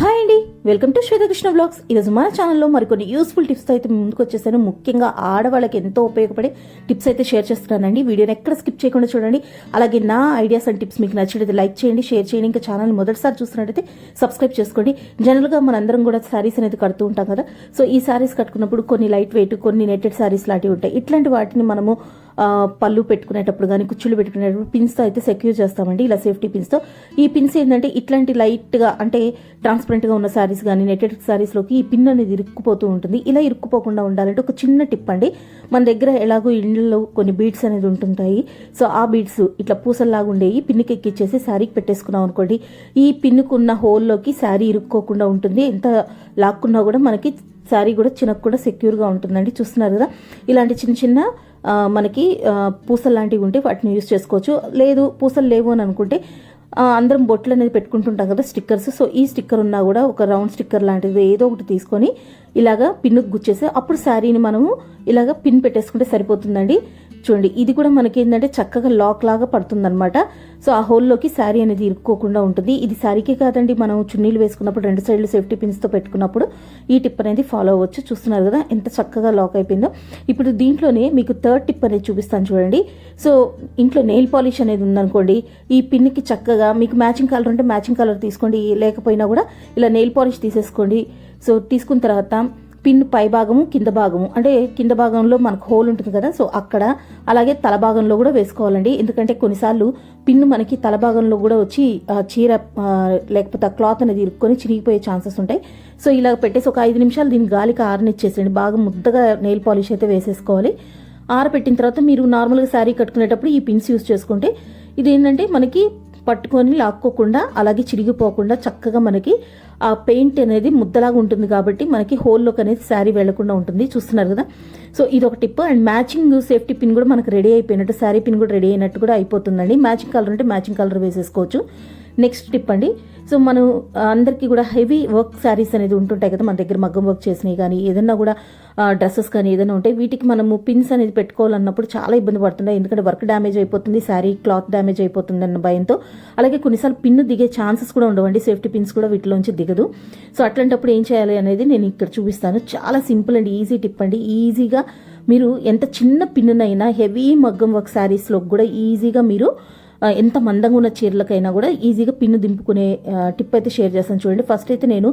Hi అండి welcome to Swetha Krishna blogs. ఈరోజు మన ఛానల్లో మరికొన్ని యూస్ఫుల్ టిప్స్ అయితే ముందుకు వచ్చేసాను. ముఖ్యంగా ఆడవాళ్ళకి ఎంతో ఉపయోగపడే టిప్స్ అయితే షేర్ చేస్తున్నానండి. వీడియోని ఎక్కడ స్కిప్ చేయకుండా చూడండి. అలాగే నా ఐడియాస్ అండ్ టిప్స్ మీకు నచ్చినట్లయితే లైక్ చేయండి షేర్ చేయండి. ఇంకా ఛానల్ మొదటిసారి చూస్తున్నట్టయితే సబ్స్క్రైబ్ చేసుకోండి. జనరల్గా మనందరం కూడా శారీస్ అనేది కడుతూ ఉంటాం కదా. సో ఈ శారీస్ కట్టుకున్నప్పుడు కొన్ని లైట్ వెయిట్ కొన్ని నెట్టెడ్ శారీస్ లాంటివి ఉంటాయి. ఇట్లాంటి వాటిని మనము పళ్ళు పెట్టుకునేటప్పుడు కానీ కుచ్చులు పెట్టుకునేటప్పుడు పిన్స్తో అయితే సెక్యూర్ చేస్తామండి. ఇలా సేఫ్టీ పిన్స్తో ఈ పిన్స్ ఏంటంటే ఇట్లాంటి లైట్గా అంటే ట్రాన్స్పరెంట్గా ఉన్న శారీస్ కానీ నెట్టెడ్ శారీస్లోకి ఈ పిన్ అనేది ఇరుక్కుపోతూ ఉంటుంది. ఇలా ఇరుక్కుపోకుండా ఉండాలంటే ఒక చిన్న టిప్ అండి. మన దగ్గర ఎలాగో ఇండ్లలో కొన్ని బీడ్స్ అనేది ఉంటుంటాయి. సో ఆ బీడ్స్ ఇట్లా పూసల్లాగా ఉండేవి పిన్కి ఎక్కిచ్చేసి శారీకి పెట్టేసుకున్నాం అనుకోండి. ఈ పిన్నుకున్న హోల్లోకి శారీ ఇరుక్కోకుండా ఉంటుంది. ఎంత లాక్కున్నా కూడా మనకి శారీ కూడా చిన్నకు కూడా సెక్యూర్గా ఉంటుందండి. చూస్తున్నారు కదా? ఇలాంటి చిన్న చిన్న మనకి పూసలు లాంటివి ఉంటే వాటిని యూస్ చేసుకోవచ్చు. లేదు పూసలు లేవు అని అనుకుంటే అందరం బొట్లు అనేది పెట్టుకుంటుంటాం కదా స్టిక్కర్స్. సో ఈ స్టిక్కర్ ఉన్నా కూడా ఒక రౌండ్ స్టిక్కర్ లాంటిది ఏదో ఒకటి తీసుకొని ఇలాగా పిన్నుకు గుచ్చేసి అప్పుడు శారీని మనము ఇలాగా పిన్ పెట్టేసుకుంటే సరిపోతుందండి. చూడండి ఇది కూడా మనకి ఏంటంటే చక్కగా లాక్ లాగా పడుతుందనమాట సో ఆ హోల్లోకి శారీ అనేది ఇరుక్కోకుండా ఉంటుంది. ఇది శారీకే కాదండి మనం చున్నీలు వేసుకున్నప్పుడు రెండు సైడ్లు సేఫ్టీ పిన్స్తో పెట్టుకున్నప్పుడు ఈ టిప్ అనేది ఫాలో అవ్వచ్చు. చూస్తున్నారు కదా ఎంత చక్కగా లాక్ అయిపోయిందో. ఇప్పుడు దీంట్లోనే మీకు థర్డ్ టిప్ అనేది చూపిస్తాను చూడండి. సో ఇంట్లో నెయిల్ పాలిష్ అనేది ఉందనుకోండి ఈ పిన్కి చక్కగా మీకు మ్యాచింగ్ కలర్ ఉంటే మ్యాచింగ్ కలర్ తీసుకోండి లేకపోయినా కూడా ఇలా నెయిల్ పాలిష్ తీసేసుకోండి. సో తీసుకున్న తర్వాత పిన్ పై భాగము కింద భాగము. అంటే కింద భాగంలో మనకు హోల్ ఉంటుంది కదా సో అక్కడ అలాగే తల భాగంలో కూడా వేసుకోవాలండి. ఎందుకంటే కొన్నిసార్లు పిన్ మనకి తల భాగంలో కూడా వచ్చి చీర లేకపోతే ఆ క్లాత్ అనేది ఇరుక్కొని చిరిగిపోయే ఛాన్సెస్ ఉంటాయి. సో ఇలా పెట్టేసి ఒక ఐదు నిమిషాలు దీన్ని గాలికి ఆరనిచ్చేసేయండి. బాగా ముద్దగా నెయిల్ పాలిష్ అయితే వేసేసుకోవాలి. ఆరబెట్టిన తర్వాత మీరు నార్మల్గా శారీ కట్టుకునేటప్పుడు ఈ పిన్స్ యూస్ చేసుకుంటే ఇది ఏంటంటే మనకి పట్టుకొని లాక్కోకుండా అలాగే చిరిగిపోకుండా చక్కగా మనకి ఆ పెయింట్ అనేది ముద్దలాగా ఉంటుంది కాబట్టి మనకి హోల్లోకి అనేది శారీ వెళ్ళకుండా ఉంటుంది. చూస్తున్నారు కదా? సో ఇది ఒక tip. And matching safety pin కూడా మనకు రెడీ అయిపోయినట్టు శారీ పిన్ కూడా రెడీ అయినట్టు కూడా అయిపోతుందండి. మ్యాచింగ్ కలర్ ఉంటే మ్యాచింగ్ కలర్ వేసేసుకోవచ్చు. నెక్స్ట్ టిప్ అండి. సో మనం అందరికీ కూడా హెవీ వర్క్ శారీస్ అనేది ఉంటుంటాయి కదా మన దగ్గర మగ్గం వర్క్ చేసినవి కానీ ఏదన్నా కూడా డ్రెస్సెస్ కానీ ఏదైనా ఉంటాయి వీటికి మనము పిన్స్ అనేది పెట్టుకోవాలన్నప్పుడు చాలా ఇబ్బంది పడుతున్నాయి ఎందుకంటే వర్క్ డ్యామేజ్ అయిపోతుంది శారీ క్లాత్ డ్యామేజ్ అయిపోతుంది అన్న భయంతో. అలాగే కొన్నిసార్లు పిన్ దిగే ఛాన్సెస్ కూడా ఉండవండి. సేఫ్టీ పిన్స్ కూడా వీటిలోంచి దిగదు. సో అట్లాంటప్పుడు ఏం చేయాలి అనేది నేను ఇక్కడ చూపిస్తాను. చాలా సింపుల్ అండి ఈజీ టిప్ అండి. ఈజీగా మీరు ఎంత చిన్న పిన్నునైనా హెవీ మగ్గం వర్క్ శారీస్లో కూడా ఈజీగా మీరు ఎంత మందంగా ఉన్న చీరలకైనా కూడా ఈజీగా పిన్ను దింపుకునే టిప్ అయితే షేర్ చేస్తాను చూడండి. ఫస్ట్ అయితే నేను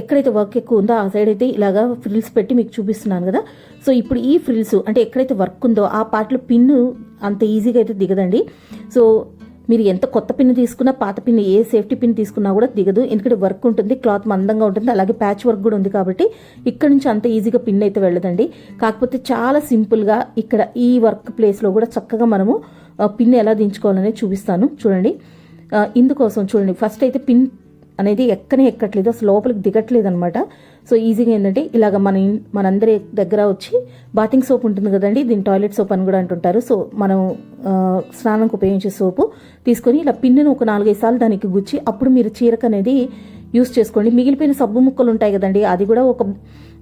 ఎక్కడైతే వర్క్ ఎక్కువ ఉందో ఆ సైడ్ అయితే ఇలాగా ఫ్రిల్స్ పెట్టి మీకు చూపిస్తున్నాను కదా. సో ఇప్పుడు ఈ ఫ్రిల్స్ అంటే ఎక్కడైతే వర్క్ ఉందో ఆ పార్ట్లో పిన్ను అంత ఈజీగా అయితే దిగదండి. సో మీరు ఎంత కొత్త పిన్ తీసుకున్నా పాత పిన్ ఏ సేఫ్టీ పిన్ తీసుకున్నా కూడా దిగదు. ఎందుకంటే వర్క్ ఉంటుంది క్లాత్ మందంగా ఉంటుంది అలాగే ప్యాచ్ వర్క్ కూడా ఉంది కాబట్టి ఇక్కడ నుంచి అంత ఈజీగా పిన్ అయితే వెళ్ళదండి. కాకపోతే చాలా సింపుల్గా ఇక్కడ ఈ వర్క్ ప్లేస్లో కూడా చక్కగా మనము పిన్ ఎలా దించుకోవాలనేది చూపిస్తాను. చూడండి. ఇందుకోసం చూడండి. ఫస్ట్ అయితే పిన్ అనేది ఎక్కనే ఎక్కట్లేదు. అసలు లోపలికి దిగట్లేదు అనమాట సో ఈజీగా ఏంటంటే ఇలాగ మన ఇన్- మనందరి దగ్గర వచ్చి బాతింగ్ సోప్ ఉంటుంది కదండి. దీని టాయిలెట్ సోప్ అని కూడా అంటుంటారు. సో మనం స్నానంకి ఉపయోగించే సోపు తీసుకొని ఇలా పిన్నును ఒక నాలుగైదు సార్లు దానికి గుచ్చి అప్పుడు మీరు చీరకు అనేది యూస్ చేసుకోండి. మిగిలిపోయిన సబ్బు ముక్కలు ఉంటాయి కదండి అది కూడా ఒక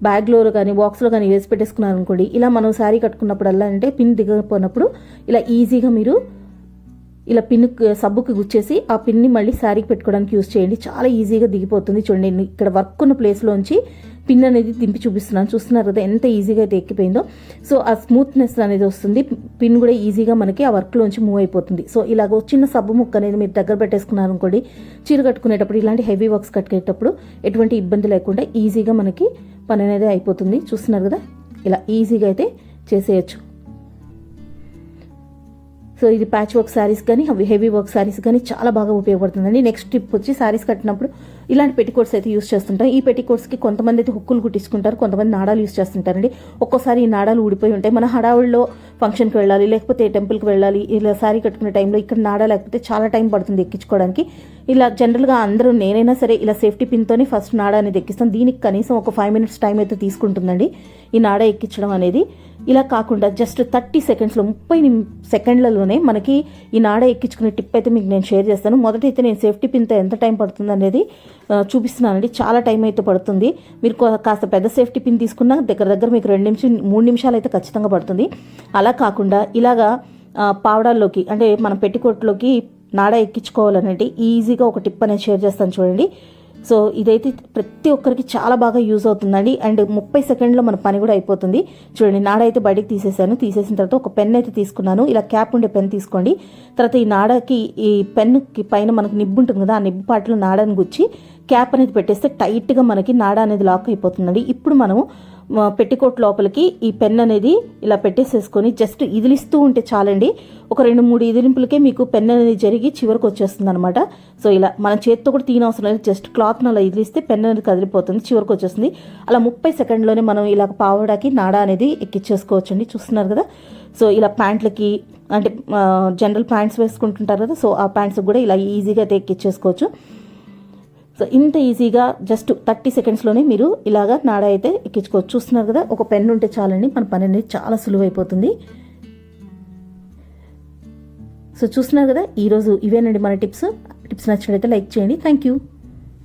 బ్యాగ్లో కానీ బాక్స్లో కానీ వేసి పెట్టేసుకున్నారు అనుకోండి ఇలా మనం శారీ కట్టుకున్నప్పుడల్లా అంటే పిన్ దిగకపోయినప్పుడు ఇలా ఈజీగా మీరు ఇలా పిన్ సబ్బుకి గుచ్చేసి ఆ పిన్ని మళ్ళీ శారీకి పెట్టుకోవడానికి యూస్ చేయండి. చాలా ఈజీగా దిగిపోతుంది చూడండి. నేను ఇక్కడ వర్క్ ఉన్న ప్లేస్లోంచి పిన్ అనేది దింపి చూపిస్తున్నాను. చూస్తున్నారు కదా ఎంత ఈజీగా అయితే ఎక్కిపోయిందో. సో ఆ స్మూత్నెస్ అనేది వస్తుంది. పిన్ కూడా ఈజీగా మనకి ఆ వర్క్లోంచి మూవ్ అయిపోతుంది. సో ఇలాగ చిన్న సబ్బు ముక్క అనేది మీరు దగ్గర పెట్టేసుకున్నారు అనుకోండి చీర కట్టుకునేటప్పుడు ఇలాంటి హెవీ వర్క్స్ కట్టుకునేటప్పుడు ఎటువంటి ఇబ్బంది లేకుండా ఈజీగా మనకి పని అనేది అయిపోతుంది. చూస్తున్నారు కదా ఇలా ఈజీగా అయితే చేసేయచ్చు. సో ఇది ప్యాచ్ వర్క్ శారీస్ కానీ అవి హెవీ వర్క్ శారీస్ కానీ చాలా బాగా ఉపయోగపడుతుందండి. నెక్స్ట్ టిప్ వచ్చి శారీస్ కట్టినప్పుడు ఇలాంటి పెట్టికోట్స్ అయితే యూస్ చేస్తుంటాం ఈ పెట్టికోట్స్కి కొంతమంది అయితే హుక్కులు కుట్టించుకుంటారు కొంతమంది నాడాలు యూస్ చేస్తుంటారండి. ఒక్కోసారి ఈ నాడాలు ఊడిపోయి ఉంటాయి. మన హడావుల్లో ఫంక్షన్కి వెళ్ళాలి లేకపోతే టెంపుల్కి వెళ్ళాలి ఇలా శారీ కట్టుకునే టైంలో ఇక్కడ నాడా లేకపోతే చాలా టైం పడుతుంది ఎక్కించుకోవడానికి. ఇలా జనరల్గా అందరూ నేనైనా సరే ఇలా సేఫ్టీ పిన్తోనే ఫస్ట్ నాడా అనేది ఎక్కిస్తాను. దీనికి కనీసం ఒక ఫైవ్ మినిట్స్ టైం అయితే తీసుకుంటుందండి ఈ నాడా ఎక్కించడం అనేది. ఇలా కాకుండా జస్ట్ థర్టీ సెకండ్స్లో ముప్పై సెకండ్లలోనే మనకి ఈ నాడ ఎక్కించుకునే టిప్ అయితే మీకు నేను షేర్ చేస్తాను. మొదట అయితే నేను సేఫ్టీ పిన్తో ఎంత టైం పడుతుంది అనేది చూపిస్తున్నానండి. చాలా టైం అయితే పడుతుంది. మీరు కాస్త పెద్ద సేఫ్టీ పిన్ తీసుకున్నా దగ్గర దగ్గర మీకు రెండు నిమిషం మూడు నిమిషాలు అయితే ఖచ్చితంగా పడుతుంది. అలా కాకుండా ఇలాగా పావడాల్లోకి అంటే మనం పెట్టికోట్లోకి నాడ ఎక్కించుకోవాలనంటే ఈజీగా ఒక టిప్ అనేది షేర్ చేస్తాను చూడండి. సో ఇదైతే ప్రతి ఒక్కరికి చాలా బాగా యూజ్ అవుతుందండి. అండ్ ముప్పై సెకండ్లో మన పని కూడా అయిపోతుంది. చూడండి నాడ అయితే బయటకు తీసేసాను. తీసేసిన తర్వాత ఒక పెన్ అయితే తీసుకున్నాను. ఇలా క్యాప్ ఉండే పెన్ తీసుకోండి. తర్వాత ఈ నాడకి ఈ పెన్నుకి పైన మనకు నిబ్బు ఉంటుంది కదా ఆ నిబ్బు పాటలో నాడని గుచ్చి క్యాప్ అనేది పెట్టేస్తే టైట్గా మనకి నాడ అనేది లాక్ అయిపోతుందండి. ఇప్పుడు మనము పెట్టికోట్ లోపలికి ఈ పెన్ అనేది ఇలా పెట్టేసేసుకొని జస్ట్ ఇదిలిస్తూ ఉంటే చాలండి. ఒక రెండు మూడు ఇదిలింపులకే మీకు పెన్ అనేది జరిగి చివరికి వచ్చేస్తుంది అనమాట సో ఇలా మన చేతితో కూడా తీయనవసరం లేదు. జస్ట్ క్లాత్ను అలా ఇదిలిస్తే పెన్ అనేది కదిలిపోతుంది చివరికి వచ్చేస్తుంది. అలా ముప్పై సెకండ్లోనే మనం ఇలా పావడాకి నాడ అనేది ఎక్కించేసుకోవచ్చండి చూస్తున్నారు కదా? సో ఇలా ప్యాంట్లకి అంటే జనరల్ ప్యాంట్స్ వేసుకుంటుంటారు కదా? సో ఆ ప్యాంట్స్కి కూడా ఇలా ఈజీగా అయితే ఎక్కించేసుకోవచ్చు సో ఇంత ఈజీగా జస్ట్ థర్టీ సెకండ్స్లోనే మీరు ఇలాగా నాడ అయితే ఎక్కించుకోవచ్చు. చూస్తున్నారు కదా ఒక పెన్ ఉంటే చాలండి. మన పని అనేది చాలా సులువైపోతుంది సో చూస్తున్నారు కదా ఈరోజు ఇవేనండి మన టిప్స్ టిప్స్ నచ్చినట్లయితే లైక్ చేయండి. Thank you